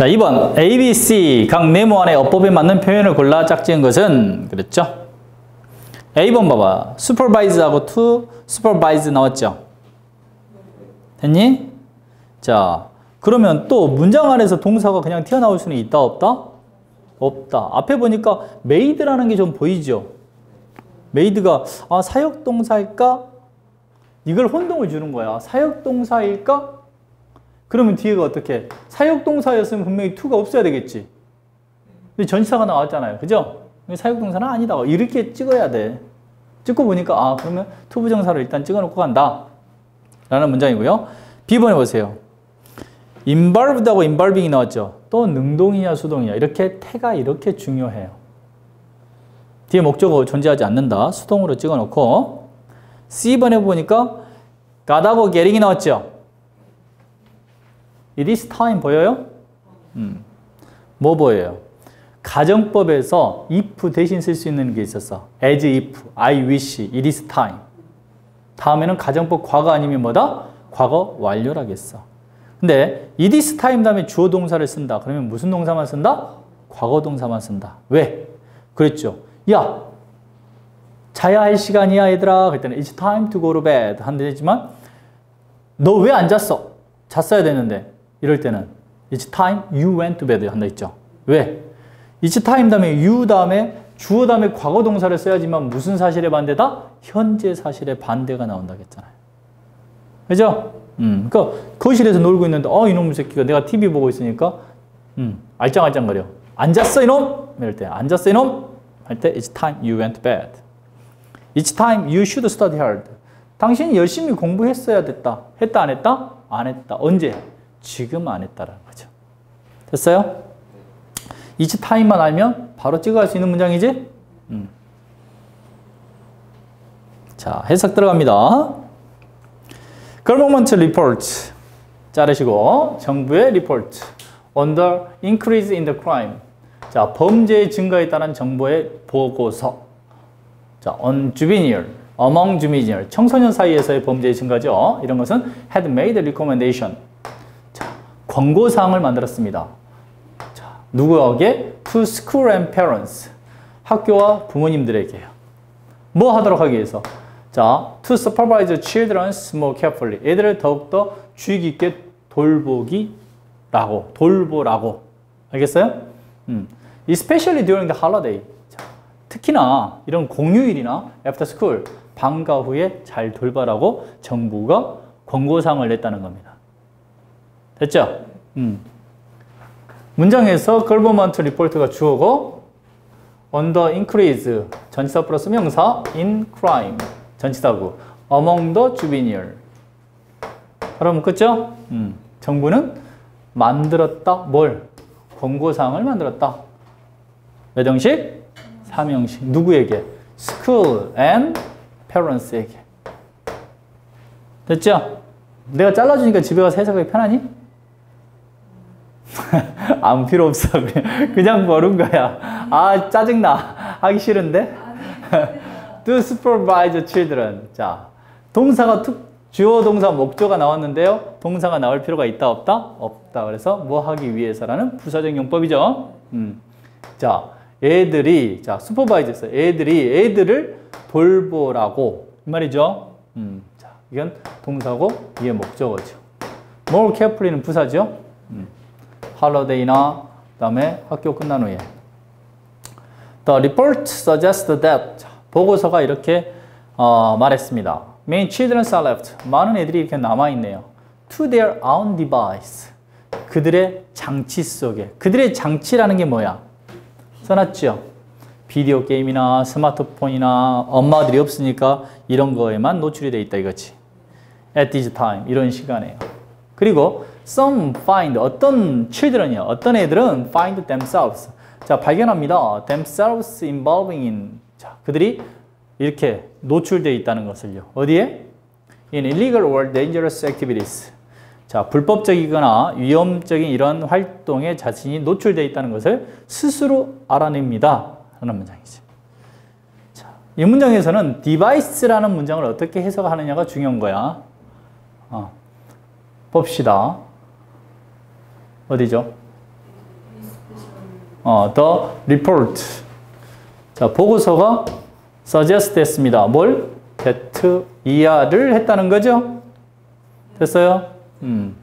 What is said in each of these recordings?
자, 2번. A, B, C 각 네모 안에 어법에 맞는 표현을 골라 짝지은 것은 그랬죠? A번 봐봐. supervise하고 to supervise 나왔죠? 됐니? 자, 그러면 또 문장 안에서 동사가 그냥 튀어나올 수는 있다, 없다? 없다. 앞에 보니까 made라는 게 좀 보이죠? made가 아, 사역동사일까? 이걸 혼동을 주는 거야. 사역동사일까? 그러면 뒤에가 어떻게? 사역동사였으면 분명히 to가 없어야 되겠지. 근데 전치사가 나왔잖아요. 그죠? 사역동사는 아니다. 이렇게 찍어야 돼. 찍고 보니까 아 그러면 to 부정사를 일단 찍어놓고 간다. 라는 문장이고요. B번에 보세요. involved하고 involving이 나왔죠. 또 능동이냐 수동이냐 이렇게 태가 이렇게 중요해요. 뒤에 목적어 존재하지 않는다. 수동으로 찍어놓고 C번에 보니까 가다고 getting이 나왔죠. It is time 보여요? 음. 뭐 보여요? 가정법에서 if 대신 쓸 수 있는 게 있었어. as if, I wish, it is time. 다음에는 가정법 과거 아니면 뭐다? 과거 완료라겠어. 근데 it is time 다음에 주어 동사를 쓴다. 그러면 무슨 동사만 쓴다? 과거 동사만 쓴다. 왜? 그랬죠. 야, 자야 할 시간이야 얘들아. 그랬더니 it's time to go to bed 한대지만 너 왜 안 잤어? 잤어야 되는데 이럴 때는 it's time you went to bed 한다 했죠. 왜? it's time 다음에 you 다음에 주어 다음에 과거 동사를 써야지만 무슨 사실의 반대다? 현재 사실의 반대가 나온다 했잖아요. 그죠? 음, 그러니까 거실에서 놀고 있는데 어 이놈 새끼가 내가 TV 보고 있으니까 음, 알짱알짱거려. 앉았어 이놈? 이럴 때 앉았어 이놈? 할 때 it's time you went to bed. It's time you should study hard. 당신이 열심히 공부했어야 됐다. 했다 안 했다? 안 했다. 언제? 지금 안 했다라는 거죠. 됐어요? It's time만 알면 바로 찍어갈 수 있는 문장이지? 음. 자, 해석 들어갑니다. Government report 자르시고 정부의 report on the increase in the crime 자, 범죄의 증가에 따른 정부의 보고서 자, on juvenile, among juvenile 청소년 사이에서의 범죄의 증가죠. 이런 것은 had made recommendation 자, 권고사항을 만들었습니다. 자, 누구에게? to school and parents 학교와 부모님들에게요. 뭐 하도록 하기 위해서 자, to supervise children more carefully. 애들을 더욱더 주의 깊게 돌보기라고, 돌보라고. 알겠어요? 음. Especially during the holiday. 자, 특히나 이런 공휴일이나 after school, 방과 후에 잘 돌봐라고 정부가 권고사항을 냈다는 겁니다. 됐죠? 음. 문장에서 government report가 주어고 on the increase 전치사 플러스 명사 in crime 전치사구 among the juvenile 그러면 끝죠? 음, 정부는 만들었다 뭘? 권고사항을 만들었다 몇 형식? 3형식 누구에게? school and parents에게 됐죠? 내가 잘라주니까 집에 가서 해석하기 편하니? 아무 필요 없어 그냥, 그냥 버는 거야 아 짜증나 하기 싫은데 to supervise children. 자, 동사가 투, 주어 동사 목조가 나왔는데요. 동사가 나올 필요가 있다 없다? 없다. 그래서 뭐 하기 위해서라는 부사적 용법이죠. 음. 자, 애들이 자, 슈퍼바이저에서 애들이 애들을 돌보라고 이 말이죠. 음. 자, 이건 동사고 이게 목적어죠. more carefully는 부사죠. 음. Holiday나 그다음에 학교 끝난 후에 The report suggests that 보고서가 이렇게 어, 말했습니다. Many children are left. 많은 애들이 이렇게 남아있네요. To their own device. 그들의 장치 속에. 그들의 장치라는 게 뭐야? 써놨죠? 비디오 게임이나 스마트폰이나 엄마들이 없으니까 이런 거에만 노출이 돼 있다 이거지. At this time. 이런 시간에요. 그리고 some find. 어떤 children이요. 어떤 애들은 find themselves. 자, 발견합니다. themselves involving in 자, 그들이 이렇게 노출되어 있다는 것을요. 어디에? In illegal or dangerous activities. 자, 불법적이거나 위험적인 이런 활동에 자신이 노출되어 있다는 것을 스스로 알아냅니다. 하는 문장이죠. 자, 이 문장에서는 device라는 문장을 어떻게 해석하느냐가 중요한 거야. 어, 봅시다. 어디죠? 어, the report. 자, 보고서가 suggest 했습니다. 뭘? that 이하를 했다는 거죠? 됐어요? 음.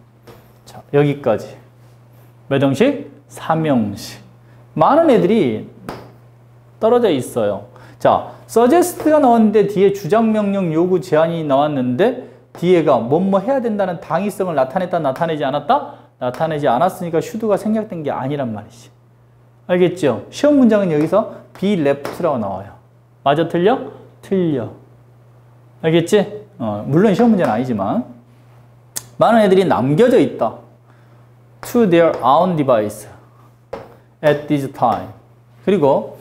자, 여기까지. 몇 형식? 3형식. 많은 애들이 떨어져 있어요. 자, suggest가 나왔는데 뒤에 주장 명령 요구 제한이 나왔는데 뒤에가 뭐뭐 해야 된다는 당위성을 나타냈다 나타내지 않았다? 나타내지 않았으니까 슈드가 생략된 게 아니란 말이지. 알겠죠? 시험 문장은 여기서 be left라고 나와요. 맞아 틀려? 틀려. 알겠지? 어, 물론 시험 문제는 아니지만 많은 애들이 남겨져 있다. to their own device at this time. 그리고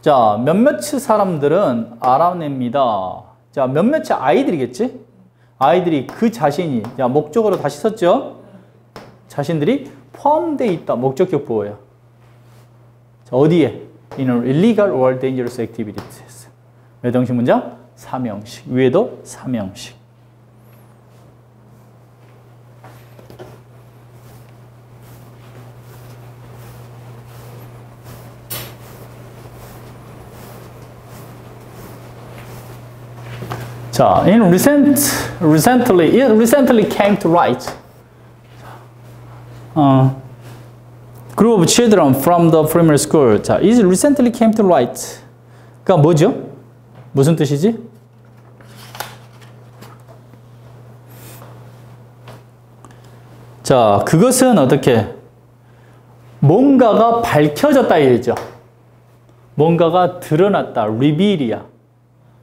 자 몇몇 사람들은 알아냅니다. 자 몇몇 아이들이겠지? 아이들이 그 자신이 자 목적으로 다시 썼죠? 자신들이 포함되어 있다. 목적격 보호야. 자, 어디에? In illegal or dangerous activities. 몇 형식 문장? 3형식. 위에도 3형식. 자, in recent, recently, it recently came to light. 어, group of children from the primary school. 자, it recently came to light. 그러니까 뭐죠? 무슨 뜻이지? 자, 그것은 어떻게? 뭔가가 밝혀졌다 이죠 뭔가가 드러났다. 리빌이야.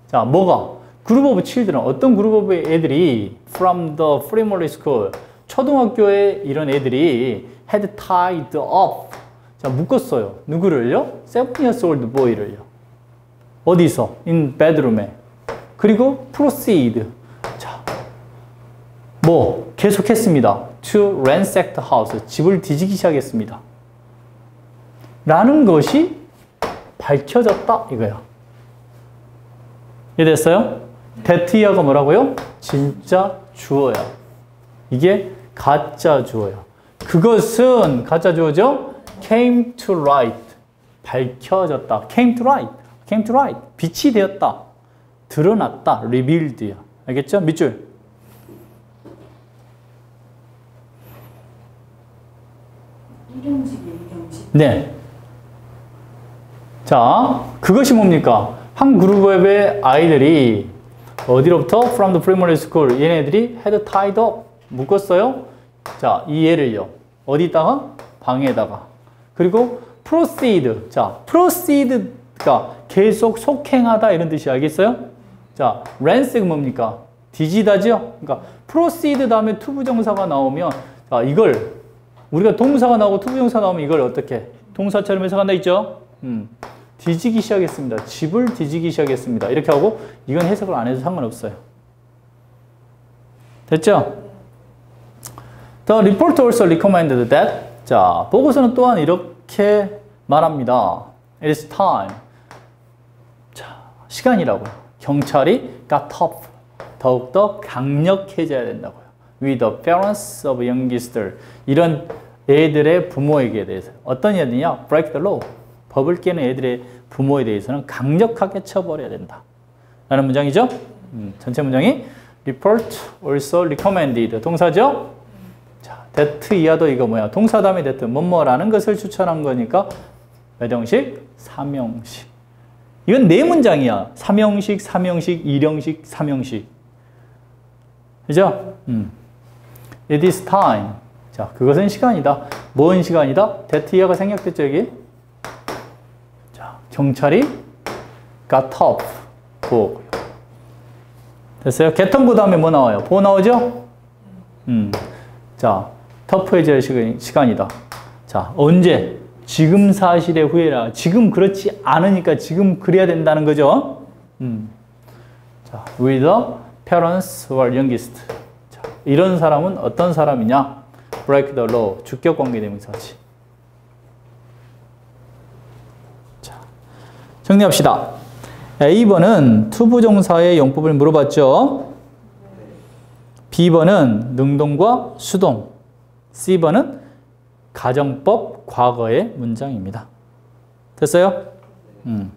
자, 뭐가? 그룹 오브 칠들은 어떤 그룹 오브 애들이 from the primary school 초등학교에 이런 애들이 had tied up 자 묶었어요 누구를요? seven years old boy를요 어디서? in bedroom에 그리고 proceed 자뭐 계속했습니다 to ransack the house 집을 뒤지기 시작했습니다 라는 것이 밝혀졌다 이거야 이해됐어요? 데트이어가 뭐라고요? 진짜 주어야. 이게 가짜 주어야. 그것은 가짜 주어죠? came to light. 밝혀졌다. came to light. came to light. 빛이 되었다. 드러났다. revealed야. 알겠죠? 밑줄. 네. 자, 그것이 뭡니까? 한 그룹의 아이들이 어디로부터? From the primary school. 얘네들이 had tied up. 묶었어요. 자, 이 얘를요. 어디다가? 방에다가. 그리고 proceed. 자, proceed가 계속 속행하다 이런 뜻이 알겠어요? 자, ransack 뭡니까? 뒤지다죠? 그러니까 proceed 다음에 투부정사가 나오면 자, 이걸 우리가 동사가 나오고 투부정사 나오면 이걸 어떻게? 동사처럼 해석한다 있죠? 음. 뒤지기 시작했습니다. 집을 뒤지기 시작했습니다. 이렇게 하고 이건 해석을 안 해도 상관없어요. 됐죠? The report also recommended that 자, 보고서는 또한 이렇게 말합니다. It is time. 자, 시간이라고요. 경찰이 got tough. 더욱더 강력해져야 된다고요. With the parents of youngster. 이런 애들의 부모에게 대해서. 어떤 애들이냐? Break the law. 법을 깨는 애들의 부모에 대해서는 강력하게 처벌해야 된다. 라는 문장이죠. 음, 전체 문장이 report also recommended 동사죠. 자, that 이하도 이거 뭐야? 동사 다음에 that 뭐뭐라는 것을 추천한 거니까 몇 형식? 3형식. 이건 네 문장이야. 3형식, 3형식, 1형식, 3형식. 그죠? 음. It is time. 자, 그것은 시간이다. 뭔 시간이다? that 이하가 생략됐죠, 여기? 경찰이 got tough. 보. 됐어요? 개통부 다음에 뭐 나와요? 보 나오죠? 음. 자, 터프해질 시간이다. 자, 언제? 지금 사실의 후회라. 지금 그렇지 않으니까 지금 그래야 된다는 거죠. 음. 자, with the parents who are youngest. 자, 이런 사람은 어떤 사람이냐? break the law. 주격 관계 대명사지. 정리합시다. A번은 투부정사의 용법을 물어봤죠. B번은 능동과 수동. C번은 가정법 과거의 문장입니다. 됐어요? 음.